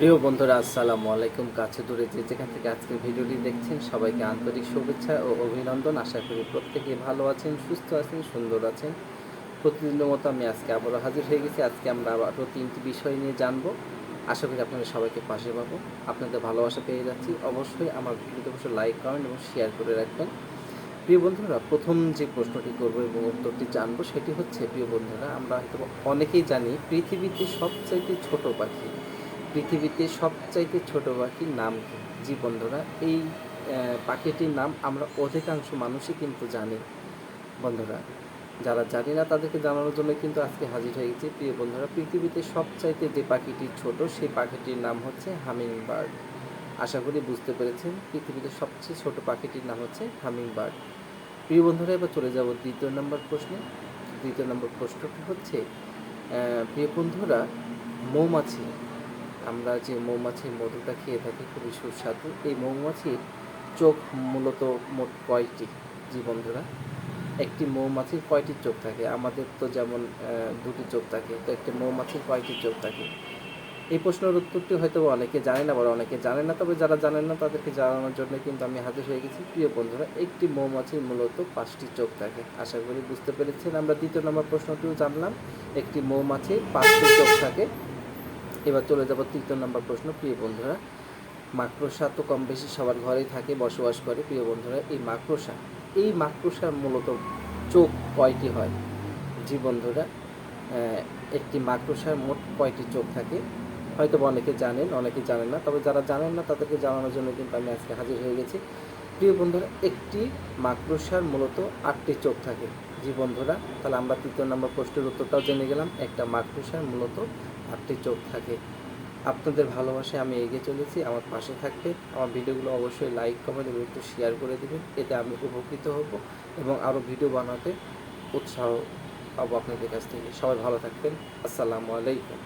প্রিয় বন্ধুরা, আসসালামু আলাইকুম। কাছে দূরে যে যেখান থেকে আজকের ভিডিওটি দেখছেন, সবাইকে আন্তরিক শুভেচ্ছা ও অভিনন্দন। আশা করি প্রত্যেকে ভালো আছেন, সুস্থ আছেন, সুন্দর আছেন। প্রতিদিনের মতো আমি আজকে আবারও হাজির হয়ে গেছি। আজকে আমরা আবারও তিনটি বিষয় নিয়ে জানব। আশা করি আপনাদের সবাইকে পাশে পাবো। আপনাদের ভালোবাসা পেয়ে যাচ্ছি। অবশ্যই আমার ভিডিওতে অবশ্যই লাইক, কমেন্ট এবং শেয়ার করে রাখবেন। প্রিয় বন্ধুরা, প্রথম যে প্রশ্নটি করব এবং উত্তরটি জানব, সেটি হচ্ছে, প্রিয় বন্ধুরা, আমরা হয়তো অনেকেই জানি, পৃথিবীতে সবচাইতে ছোট পাখি পৃথিবীতে সবচাইতে ছোট পাখির নাম কি? জি বন্ধুরা, এই পাখিটির নাম আমরা অধিকাংশ মানুষই কিন্তু জানি। বন্ধুরা, যারা জানি না তাদেরকে জানানোর জন্য কিন্তু আজকে হাজির হয়ে গেছি। প্রিয় বন্ধুরা, পৃথিবীতে সবচাইতে যে পাখিটি ছোট, সেই পাখিটির নাম হচ্ছে হামিং বার্ড আশা করি বুঝতে পেরেছেন, পৃথিবীতে সবচেয়ে ছোট পাখিটির নাম হচ্ছে হামিং বার্ড প্রিয় বন্ধুরা, এবার চলে যাব দ্বিতীয় নম্বর প্রশ্নে। দ্বিতীয় নম্বর প্রশ্নটি হচ্ছে প্রিয় বন্ধুরা, মৌমাছি আমরা যে মৌমাছির মধুটা খেয়ে থাকি, খুবই সুস্বাদু। এই মৌমাছির চোখ মূলত মোট কয়টি জি বন্ধুরা? একটি মৌমাছির কয়টি চোখ থাকে? আমাদের তো যেমন দুটি চোখ থাকে, তো একটি মৌমাছির কয়টি চোখ থাকে? এই প্রশ্নের উত্তরটি হয়তো অনেকে জানে না, আবার অনেকে জানে না, তবে যারা জানেন না, তাদেরকে জানানোর জন্য কিন্তু আমি হাজির হয়ে গেছি। প্রিয় বন্ধুরা, একটি মৌমাছির মূলত পাঁচটি চোখ থাকে। আশা করি বুঝতে পেরেছেন, আমরা দ্বিতীয় নম্বর প্রশ্নটিও জানলাম। একটি মৌমাছির পাঁচটি চোখ থাকে। এবার চলে যাব তৃতীয় নম্বর প্রশ্ন, প্রিয় বন্ধুরা। মাকড়সা তো কম বেশি সবার ঘরেই থাকে, বসবাস করে, প্রিয় বন্ধুরা। এই মাকড়সা, এই মাকড়সার মূলত চোখ কয়টি হয়? জি বন্ধুরা একটি মাকড়সার মোট কয়টি চোখ থাকে? হয়তো অনেকে জানেন অনেকে জানেন না, তবে যারা জানেন না তাদেরকে জানানোর জন্য কিন্তু আমি আজকে হাজির হয়ে গেছি। প্রিয় বন্ধুরা, একটি মাকড়সার মূলত আটটি চোখ থাকে। জি বন্ধুরা, তাহলে আমরা তৃতীয় নম্বর প্রশ্নের উত্তরটাও জেনে গেলাম, একটা মাকড়সার মূলত আটটি চোখ থাকে। আপনাদের ভালোবাসায় আমি এগিয়ে চলেছি, আমার পাশে থাকবে আমার ভিডিওগুলো অবশ্যই লাইক কমেন্ট এবং একটু শেয়ার করে দেবেন, এতে আমি উপকৃত হব এবং আরও ভিডিও বানাতে উৎসাহ পাবো আপনাদের কাছ থেকে। সবাই ভালো থাকবেন। আসসালামু আলাইকুম।